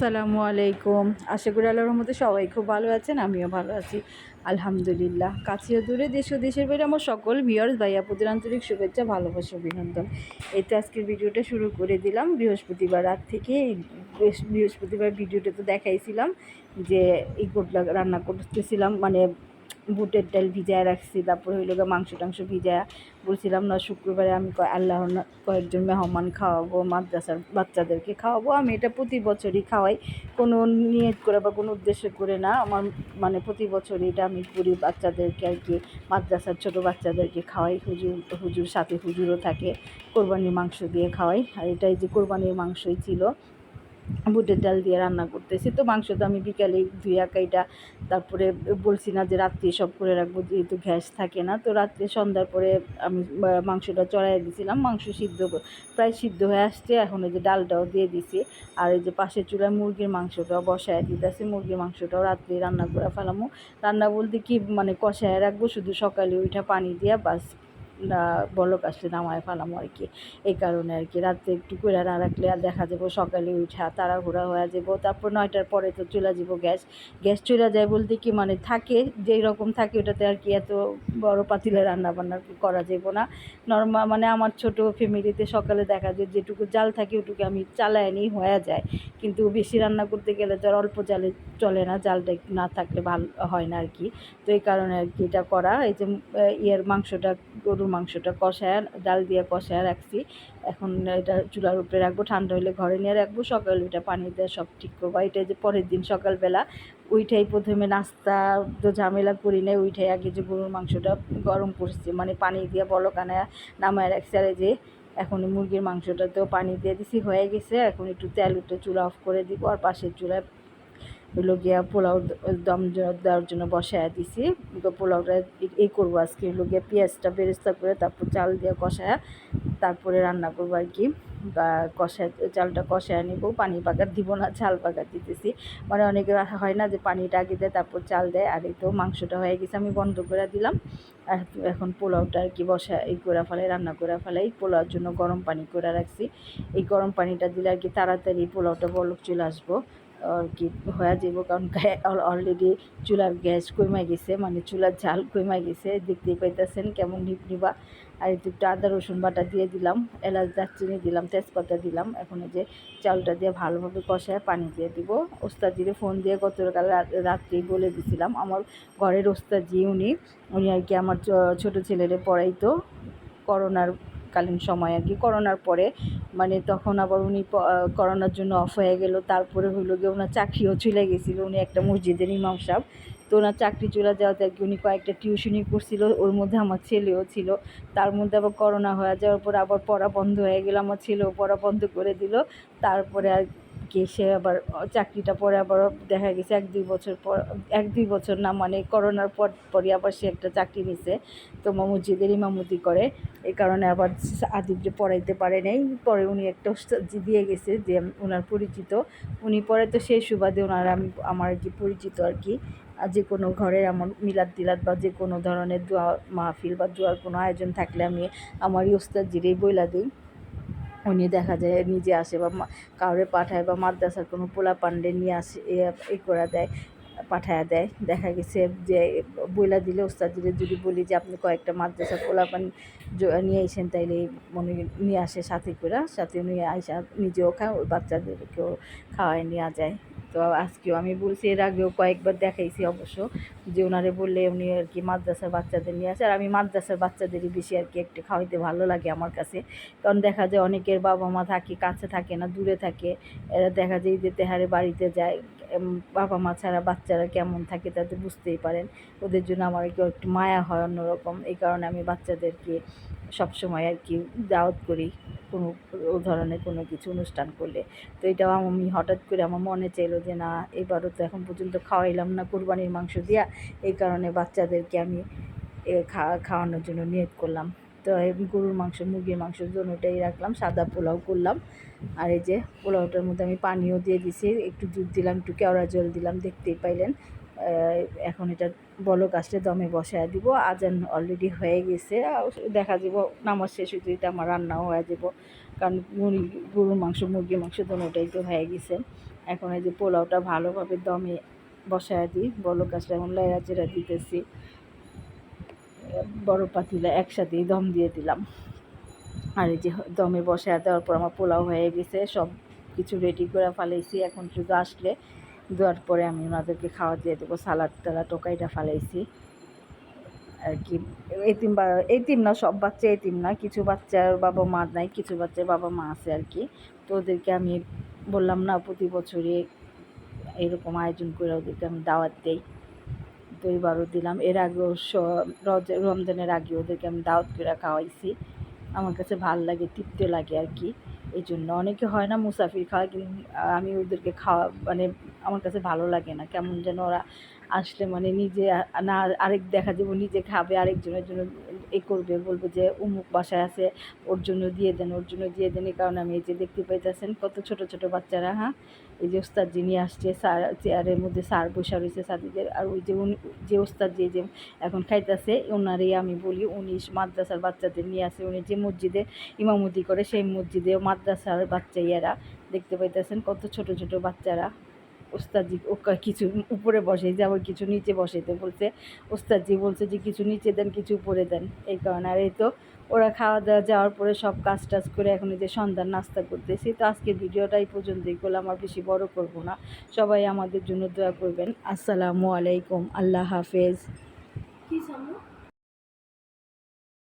আসসালামু আলাইকুম। আশা করি আল্লাহর মধ্যে সবাই খুব ভালো আছেন, আমিও ভালো আছি। আলহামদুলিল্লাহ। কাছে দূরে দেশ ও দেশের বাইরে আমার সকল ভিওর্স ভাইয়া প্রতির আন্তরিক শুভেচ্ছা, ভালোবাসা, অভিনন্দন। এই তো আজকের ভিডিওটা শুরু করে দিলাম। বৃহস্পতিবার রাত থেকে বৃহস্প- বৃহস্পতিবার ভিডিওটা তো দেখাইছিলাম যে এই গোটলা রান্না করতেছিলাম মানে বুটের ডাল ভিজায় রাখছি, তারপরে হইল গিয়ে মাংস টাংস ভিজায়। বলছিলাম না, শুক্রবারে আমি কয় আল্লাহ কয়েকজন মেহমান খাওয়াবো, মাদ্রাসার বাচ্চাদেরকে খাওয়াবো। আমি এটা প্রতি বছরই খাওয়াই, কোনো নিয়ত করে বা কোনো উদ্দেশ্য করে না। আমার মানে প্রতি বছরই এটা আমি করি বাচ্চাদেরকে আর কি, মাদ্রাসার ছোটো বাচ্চাদেরকে খাওয়াই। হুজুর হুজুর সাথে হুজুরও থাকে, কোরবানির মাংস দিয়ে খাওয়াই। আর এটাই যে কোরবানির মাংসই ছিল। বুটের ডাল দিয়ে রান্না করতেছি। তো মাংস তো আমি বিকালে ধুই একাইটা তারপরে বলছি না যে রাত্রি সব করে রাখব, যেহেতু গ্যাস থাকে না। তো রাত্রে সন্ধ্যার পরে আমি মাংসটা চড়াই দিয়েছিলাম মাংস সিদ্ধ প্রায় সিদ্ধ হয়ে আসছে। এখন ওই যে ডালটাও দিয়ে দিছি। আর এই যে পাশের চুলায় মুরগির মাংসটাও বসায় দিতেছি। মুরগির মাংসটাও রাত্রে রান্না করে ফেলামো। রান্না বলতে কি মানে কষায় রাখব, শুধু সকালে ওইটা পানি দিয়া বাস। বলক আসলে নামায় ফেলামো আর কি। এই কারণে আর কি, রাত্রে একটু করে না রাখলে আর দেখা যাব সকালে উঠা তাড়াহুড়া হয়ে যাব, তারপর নয়টার পরে তো চলে যাব গ্যাস। গ্যাস চলে যায় বলতে কি মানে থাকে, যেই রকম থাকে ওটাতে আর কি এত বড় পাতিলে রান্না বান্না করা যাব না। নর্মাল মানে আমার ছোট ফ্যামিলিতে সকালে দেখা যায় যেটুকু জাল থাকে ওটুকু আমি চালায় নিই হয়ে যায়। কিন্তু বেশি রান্না করতে গেলে তো আর অল্প জালে চলে না, জালটা একটু না থাকলে ভালো হয় না আর কি। তো এই কারণে আর কি এটা করা, এই যে ইয়ের মাংসটা গরুর মাংসটা কষায়, ডাল দিয়ে কষায় রাখছি। এখন এটা চুলার উপরে রাখব, ঠান্ডা হলে ঘরে নিয়ে রাখব। সকালে ওইটা পানি দিয়ে সব ঠিক করব। এটা যে পরের দিন সকালবেলা, ওইটাই প্রথমে নাস্তা তো ঝামেলা করি নাই, ওইটাই আগে যে গরুর মাংসটা গরম করছি। মানে পানি দিয়ে বলো বলকানা নামায় রাখছি। আর যে এখন মুরগির মাংসটাতেও পানি দিয়ে দিছি, হয়ে গেছে। এখন একটু তেল উঠে চুলা অফ করে দিব। আর পাশের চুলায় হলো গিয়া পোলাও দম দেওয়ার জন্য বসায় দিছি। পোলাওটা এই করব আজকে। হলো গিয়া পেঁয়াজটা বেরেস্তা করে তারপর চাল দিয়ে কষায় তারপরে রান্না করব আর কি। কষায়, চালটা কষায় নিব। পানি পাকার দিব না, চাল পাকার দিতেছি। মানে অনেকে হয় না যে পানিটা আগে দেয়, তারপর চাল দেয়। আর এই তো মাংসটা হয়ে গেছে, আমি বন্ধ করে দিলাম। আর এখন পোলাওটা আর কি বসা, এই করে ফেলাই, রান্না করে ফেলাই। পোলাওর জন্য গরম পানি করে রাখছি। এই গরম পানিটা দিলে আর কি তাড়াতাড়ি পোলাওটা বলক চলে আসব। কি হয়ে যাব? কারণ অলরেডি চুলার গ্যাস কমে গেছে মানে চুলার ঝাল কমে গেছে। দেখতেই পাইতেছেন কেমন নিপ নিবা। আর একটু আদা, রসুন বাটা দিয়ে দিলাম, এলাচ, দারচিনি দিলাম, তেজপাতা দিলাম। এখন এই যে চালটা দিয়ে ভালোভাবে কষায় পানি দিয়ে দিব। ওস্তাদিরে ফোন দিয়ে গতকাল রাত- রাত্রেই বলে দিছিলাম, আমার ঘরের ওস্তাদি উনি উনি আর কি আমার ছোট ছেলেরে পড়াইতো, করোনার কালীন সময় আর কি, করোনার পরে। মানে তখন আবার উনি করোনার জন্য অফ হয়ে গেল, তারপরে হইল গিয়ে ওনার চাকরিও চলে গেছিল, উনি একটা মসজিদের ইমাম সাহেব। তো ওনার চাকরি চলে যাওয়াতে আর কি উনি কয়েকটা টিউশনি করছিল, ওর মধ্যে আমার ছেলেও ছিল। তার মধ্যে আবার করোনা হয়ে যাওয়ার পর আবার পড়া বন্ধ হয়ে গেল, আমার ছেলেও পড়া বন্ধ করে দিল। তারপরে আর কি সে আবার চাকরিটা পরে আবার দেখা গেছে এক দুই বছর পর, এক দুই বছর না মানে করোনার পর, পরই আবার সে একটা চাকরি নিছে। তো মসজিদের ইমামতি করে, এই কারণে আবার আদিবকে পড়াইতে পারে নাই। পরে উনি একটা দিয়ে গেছে যে ওনার পরিচিত। উনি পরে তো সেই সুবাদে ওনার আমি, আমার কি পরিচিত আর কি যে কোনো ঘরের আমার মিলাদ টিলাদ বা যে কোনো ধরনের দোয়া মাহফিল বা দোয়ার কোনো আয়োজন থাকলে আমি আমার এই ওস্তাদ জিরেই বইলা দিই। উনি দেখা যায় নিজে আসে বা কাউরে পাঠায় বা মাদ্রাসার কোনো পোলা পান্ডে নিয়ে আসে, এ- করা দেয়, পাঠায় দেয়। দেখা গেছে যে, বইলা দিলে ওস্তাদ দিলে যদি বলি যে, আপনি কয়েকটা মাদ্রাসা পোলা পান নিয়ে আসেন তাইলে মনে নিয়ে আসে সাথে করে সাথে নিয়ে আসা নিজেও খায়, ওই বাচ্চাদেরকেও খাওয়ায় নেওয়া যায়। তো আজকেও আমি বলছি, এর আগেও কয়েকবার দেখাইছি অবশ্য, যে ওনারে বললে উনি আর কি মাদ্রাসার বাচ্চাদের নিয়ে আসে, আর আমি মাদ্রাসার বাচ্চাদেরই বেশি আর কি একটু খাওয়াইতে ভালো লাগে আমার কাছে। কারণ দেখা যায় অনেকের বাবা মা থাকে, কাছে থাকে না, দূরে থাকে, এরা দেখা যায় যে তেহারে বাড়িতে যায় বাবা মা ছাড়া বাচ্চারা কেমন থাকে তাতে বুঝতেই পারেন। ওদের জন্য আমার একটু মায়া হয় অন্যরকম, এই কারণে আমি বাচ্চাদেরকে সবসময় আর কি দাওয়াত করি, কোনো ও ধরনের কোনো কিছু অনুষ্ঠান করলে। তো এটাও আমি হঠাৎ করে আমার মনে চাইলো যে, না, এবারও তো এখন পর্যন্ত খাওয়াইলাম না কোরবানির মাংস দিয়া। এই কারণে বাচ্চাদেরকে আমি খাওয়া খাওয়ানোর জন্য নিয়ত করলাম। তো গরুর মাংস, মুরগির মাংস দুটোটাই রাখলাম, সাদা পোলাও করলাম। আর এই যে পোলাওটার মধ্যে আমি পানিও দিয়ে দিছি, একটু দুধ দিলাম, একটু কেওড়া জল দিলাম, দেখতেই পাইলেন। এখন এটা বলক গাছটা দমে বসায় দিব। আজান অলরেডি হয়ে গেছে। দেখা যাব, নামাজ শেষ হইতে আমার রান্নাও হয়ে যাব। কারণ মুরগি, গরুর মাংস, মুরগির মাংস দুটোটাই তো হয়ে গেছে। এখন এই যে পোলাওটা ভালোভাবে দমে বসায় দিই। বড় গাছটা এখন লাইরা চেরা দিতেছি। বড় পাতিলা একসাথেই দম দিয়ে দিলাম। আর এই যে দমে বসায় দেওয়ার পর আমার পোলাও হয়ে গেছে। সব কিছু রেডি করে ফেলেছি। এখন শুধু আসলে দেওয়ার পরে আমি ওনাদেরকে খাওয়া দিয়ে দেবো, সালাদ টালাদ, টোকাইটা ফেলাইছি। আর কি, এতিম বা, এতিম না, সব বাচ্চা এতিম না, কিছু বাচ্চার বাবা মা নাই, কিছু বাচ্চার বাবা মা আছে আর কি। তো ওদেরকে আমি বললাম, না, প্রতি বছরে এরকম আয়োজন করে ওদেরকে আমি দাওয়াত দেই। তো এবারও দিলাম। এর আগেও রমজানের আগে ওদেরকে আমি দাওয়াত করে খাওয়াইছি। আমার কাছে ভালো লাগে, তৃপ্তি লাগে আর কি। এই জন্য অনেকে হয় না মুসাফির খাওয়া কিন্তু আমি ওদেরকে খাওয়া মানে আমার কাছে ভালো লাগে না। কেমন যেন ওরা আসলে মানে নিজে না, আরেক দেখা যাব নিজে খাবে, আরেকজনের জন্য এ করবে, বলবে যে উমুক বাসায় আছে, ওর জন্য দিয়ে দেন, ওর জন্য দিয়ে দেন এই কারণে আমি এই যে দেখতে পাইতেছেন, কত ছোট ছোট বাচ্চারা হ্যাঁ? এই যে ওস্তাদ যিনি আসছে, স্যার, চেয়ারের মধ্যে স্যার বসা রয়েছে সাদিদের, আর ওই যে উনি, যে ওস্তাদ যে যে এখন খাইতেছে ওনারই আমি বলি, উনি মাদ্রাসার বাচ্চাদের নিয়ে আসে, উনি যে মসজিদে ইমামতি করে, সেই মসজিদে মাদ্রাসার বাচ্চা ইয়েরা দেখতে পাইতেছেন, কত ছোট ছোট বাচ্চারা। ওস্তাদজি ও কিছু উপরে বসে যে আবার কিছু নিচে বসাইতে বলছে, ওস্তাদজি বলছে যে কিছু নিচে দেন, কিছু উপরে দেন, এই কারণে। আর এই তো ওরা খাওয়া দাওয়া যাওয়ার পরে সব কাজ টাজ করে এখন যে সন্ধ্যার নাস্তা করতেছি, তো আজকের ভিডিওটা এই পর্যন্তই করলাম, আর বেশি বড় করব না। সবাই আমাদের জন্য দোয়া করবেন। আসসালামু আলাইকুম, আল্লাহ হাফেজ। কি